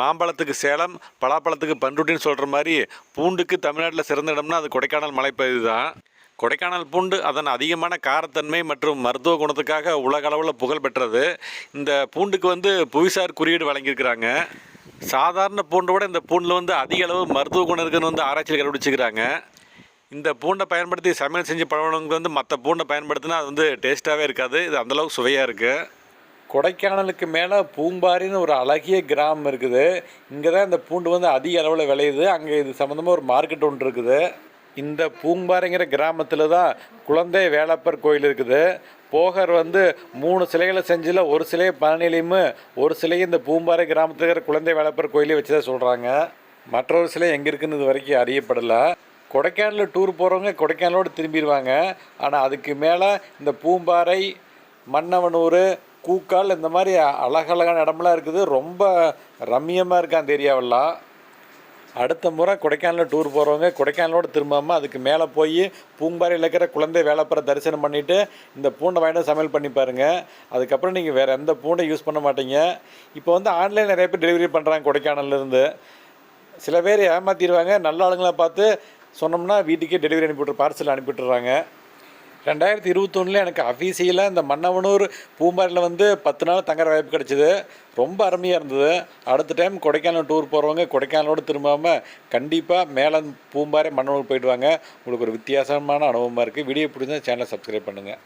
மாம்பழத்துக்கு சேலம் பலாப்பழத்துக்கு பண்ருட்டின்னு சொல்கிற மாதிரி பூண்டுக்கு தமிழ்நாட்டில் சிறந்த இடம்னா அது கொடைக்கானல் மலைப்பகுதி தான். கொடைக்கானல் பூண்டு அதன் அதிகமான காரத்தன்மை மற்றும் மருத்துவ குணத்துக்காக உலக அளவில் புகழ் பெற்றது. இந்த பூண்டுக்கு வந்து புவிசார் குறியீடு வழங்கியிருக்கிறாங்க. சாதாரண பூண்டை விட இந்த பூண்டில் வந்து அதிக அளவு மருத்துவ குணம் இருக்குன்னு வந்து ஆராய்ச்சியில் கண்டுபிடிச்சிக்கிறாங்க இந்த பூண்டை பயன்படுத்தி சமையல் செஞ்சு பழவனவங்க வந்து மற்ற பூண்டை பயன்படுத்தினா அது வந்து டேஸ்ட்டாகவே இருக்காது. இது அந்தளவுக்கு சுவையாக இருக்குது கொடைக்கானலுக்கு மேலே பூம்பாரின்னு ஒரு அழகிய கிராமம் இருக்குது. இங்கே தான் இந்த பூண்டு வந்து அதிக அளவில் விளையுது. அங்கே இது சம்மந்தமாக ஒரு மார்க்கெட் ஒன்று இருக்குது. இந்த பூம்பாறைங்கிற கிராமத்தில் தான் குழந்தை வேலப்பர் கோயில் இருக்குது. போகர் வந்து மூணு சிலைகளை செஞ்சில் ஒரு சிலையை பழனிலையும் ஒரு சிலையை இந்த பூம்பாறை கிராமத்தில் இருக்கிற குழந்தை வேலப்பர் கோயிலையும் வச்சு தான் சொல்கிறாங்க மற்றொரு சிலை எங்கே இருக்குன்னு இது வரைக்கும் அறியப்படலை. கொடைக்கானலில் டூர் போகிறவங்க கொடைக்கானலோடு திரும்பிடுவாங்க. ஆனால் அதுக்கு மேலே இந்த பூம்பாறை மன்னவனூர் கூக்கால் இந்த மாதிரி அழகழகான இடமெல்லாம் இருக்குது. ரொம்ப ரம்மியமாக இருக்குது அந்த ஏரியாவெல்லாம். அடுத்த முறை கொடைக்கானலில் டூர் போகிறவங்க கொடைக்கானலோடு திரும்பாமல் அதுக்கு மேலே போய் பூம்பாறையில் இருக்கிற குழந்தை வேலைப்புற தரிசனம் பண்ணிவிட்டு இந்த பூண்டை வாங்கிட்டு சமையல் பண்ணி பாருங்கள் அதுக்கப்புறம் நீங்கள் வேறு எந்த பூண்டை யூஸ் பண்ண மாட்டீங்க. இப்போ வந்து ஆன்லைன் நிறைய பேர் டெலிவரி பண்ணுறாங்க கொடைக்கானல்லேருந்து சில பேர் ஏமாற்றிடுவாங்க நல்ல ஆளுங்களை பார்த்து சொன்னோம்னா வீட்டுக்கே டெலிவரி அனுப்பிவிட்ரு பார்சல் அனுப்பிவிட்டுறாங்க. ரெண்டாயிரத்தி இருபத்தொன்னில் எனக்கு அஃபீஷியலாக இந்த மன்னவனூர் பூம்பாறையில் வந்து பத்து நாள் தங்குற வாய்ப்பு கிடச்சிது. ரொம்ப அருமையாக இருந்தது. அடுத்த டைம் கொடைக்கானல் டூர் போகிறவங்க கொடைக்கானலோடு திரும்பாமல் கண்டிப்பாக மேலே பூம்பாறை மன்னனூர் போயிட்டு வாங்க உங்களுக்கு ஒரு வித்தியாசமான அனுபவமாக இருக்குது வீடியோ பிடிச்சா சேனலை சப்ஸ்கிரைப் பண்ணுங்கள்